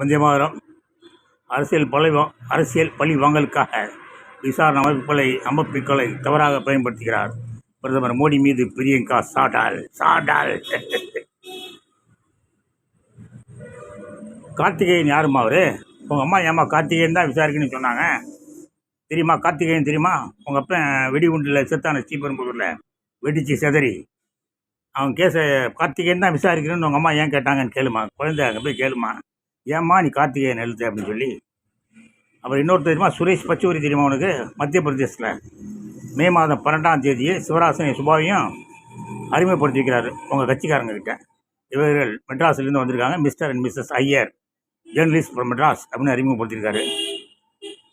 வந்தேமாதரம் அரசியல் பழி அரசியல் பழி வாங்கலுக்காக விசாரணை அமைப்புகளை அமைப்புகளை தவறாக பயன்படுத்துகிறார். பிரதமர் மோடி மீது பிரியங்கா சாடால் சாடால். கார்த்திகேயன் யாரும்மா அவரு? உங்கள் அம்மா ஏம்மா கார்த்திகேயன் தான் விசாரிக்கணும்னு சொன்னாங்க. தெரியுமா கார்த்திகேயன் தெரியுமா? உங்கள் அப்பன் வெடிகுண்டில் செத்தான ஸ்ரீபெரும்புதூரில் வெடிச்சு செதறி. அவன் கேஸை கார்த்திகேயன் தான் விசாரிக்கணும்னு உங்கள் அம்மா ஏன் கேட்டாங்கன்னு கேளுமா? குழந்தை அங்கே போய் கேளுமா? ஏம்மா நீ கார்த்திகேயன் எழுத்து அப்படின்னு சொல்லி அப்புறம் இன்னொரு தெரியுமா சுரேஷ் பச்சூரி தெரியுமா உனக்கு? மத்திய பிரதேசத்தில் மே மாதம் பன்னெண்டாம் தேதியை சிவராசனை சுபாவையும் அறிமுகப்படுத்தி வைக்கிறாரு உங்கள் கட்சிக்காரங்கக்கிட்ட இவர்கள் மெட்ராஸ்லேருந்து வந்திருக்காங்க mister and missus Iyer journalist from Madras அப்படின்னு அறிமுகப்படுத்தியிருக்காரு.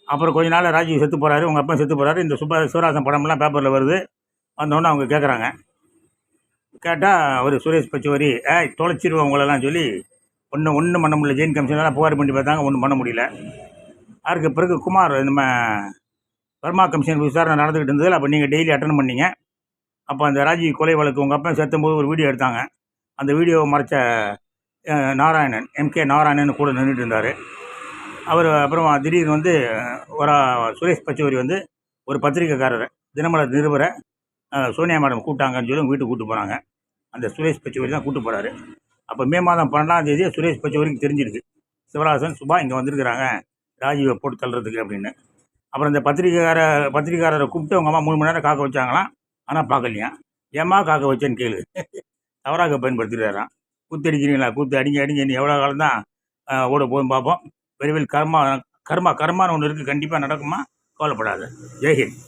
அப்புறம் கொஞ்ச நாள் ராஜீவ் செத்து போகிறாரு உங்கள் அப்பா செத்து போகிறாரு இந்த சுபா சிவராசன் படம்லாம் பேப்பரில் வருது வந்தோடனே அவங்க கேட்குறாங்க கேட்டால் அவர் சுரேஷ் பச்சுவரி ஏய் தொலைச்சிருவோம் உங்களெல்லாம் சொல்லி ஒன்றும் ஒன்றும் பண்ண முடியல. ஜெயின் கமிஷனெல்லாம் புகார் பண்ணி பார்த்தாங்க ஒன்றும் பண்ண முடியல. அதுக்கு பிறகு குமார் நம்ம வர்மா கமிஷன் விசாரணை நடந்துக்கிட்டு இருந்ததில் அப்போ நீங்கள் டெய்லி அட்டன் பண்ணீங்க. அப்போ அந்த ராஜீவ் கொலை வழக்கு உங்கள் அப்பா செத்தும் போது ஒரு வீடியோ எடுத்தாங்க. அந்த வீடியோவை மறைச்ச நாராயணன் எம்கே நாராயணன் கூட நின்றுட்டு இருந்தார். அவர் அப்புறம் திடீர்னு வந்து ஒரு சுரேஷ் பச்சோரி வந்து ஒரு பத்திரிக்கைக்காரர் தினமலர் நிருபரை சோனியா மேடம் கூப்பிட்டாங்கன்னு சொல்லி வீட்டுக்கு கூப்பிட்டு போனாங்க. அந்த சுரேஷ் பச்சோரி தான் கூப்பிட்டு போகிறாரு அப்போ மே மாதம் பன்னெண்டாம் தேதி சுரேஷ் வரைக்கும் தெரிஞ்சிருக்கு சிவராசன் சுபா இங்கே வந்திருக்கிறாங்க. ராஜீவை போட்டு தள்ளுறதுக்கு அப்படின்னு. அப்புறம் இந்த பத்திரிக்கைக்கார பத்திரிக்கையாளரை கூப்பிட்டு அவங்க அம்மா மூணு மணி நேரம் காக்க வச்சாங்களாம். ஆனால் பார்க்கலையா? ஏம்மா காக்க வச்சேன்னு கேளு. தவறாக பயன்படுத்திடுறாராம். கூத்து அடிக்கிறீங்களா கூத்து அடிங்க அடிங்க. நீ எவ்வளோ காலம் தான் ஓட போதும் பார்ப்போம். விரைவில் கர்மா கர்மா கர்மான்னு ஒன்று இருக்குது கண்டிப்பாக நடக்குமா? கவலைப்படாது. ஜெய்ஹிந்த்